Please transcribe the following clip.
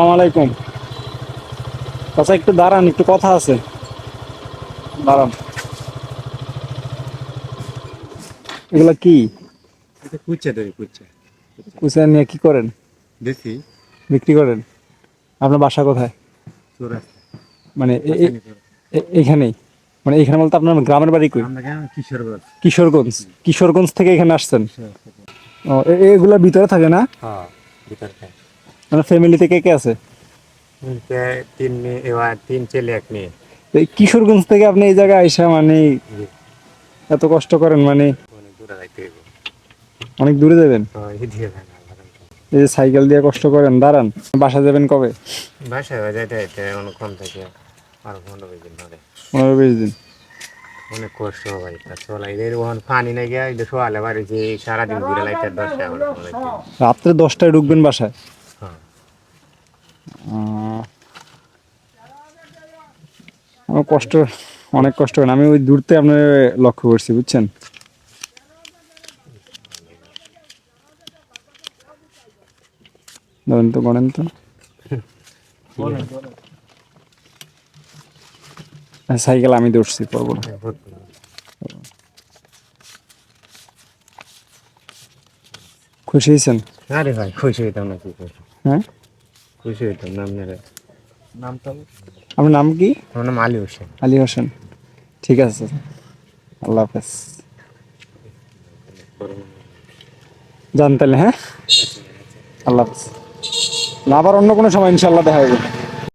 আলাইকুম। আচ্ছা একটু দাঁড়ান একটু কথা আছে। দাঁড়ান। এগুলা কি? ধরি কুচা। নিয়ে কি করেন? বিক্রি করেন? আপনার বাসা কোথায়? মানে এ- এ- এ- এইখানেই মানে এইখানে বলতে আপনার গ্রামের বাড়ি কই? কিশোরগঞ্জ। কিশোরগঞ্জ। কিশোরগঞ্জ থেকে এখানে আসছেন? ও এগুলা ভিতরে থাকে না? হ্যাঁ ভিতরটা মানে ফ্যামিলিতে কে কে আছে? তিন মেয়ে এবার তিন ছেলে এক মেয়ে। তো এই কিশোরগঞ্জ থেকে আপনি এই জায়গায় আইসা মানে এত কষ্ট করেন মানে? অনেক দূরে অনেক দূরে যাবেন এই যে সাইকেল দিয়ে কষ্ট করেন দাঁড়ান। বাসা যাবেন কবে? হয়ে যাইতে যাইতে অনেকক্ষণ থেকে আর পনেরো বিশ দিন ধরে পনেরো বিশ দিন। অনেক কষ্ট ভাই চলাই ওখানে পানি নাই গিয়া শোয়ালে বাড়ি যে সারাদিন ঘুরে লাইতে দশটা। রাত্রে দশটায় ঢুকবেন বাসায়? আমার কষ্ট অনেক কষ্ট হয় আমি ওই দূরতে আপনার লক্ষ্য করছি বুঝছেন? ধরেন তো গণেন তো। হ্যাঁ, সাইকেল আমি দৌড়ছি পড়ব খুশি হয়েছেন? আরে ভাই খুশি হইতাম না কি হ্যাঁ? খুশি হইতাম না আপনারা নামটা? আপনার নাম কি? আমার নাম আলী হোসেন। আলী হোসেন। ঠিক আছে আল্লাহ হাফেজ। যান তাহলে হ্যাঁ? আল্লাহ হাফেজ। না আবার অন্য কোনো সময় ইনশাল্লাহ দেখা হবে।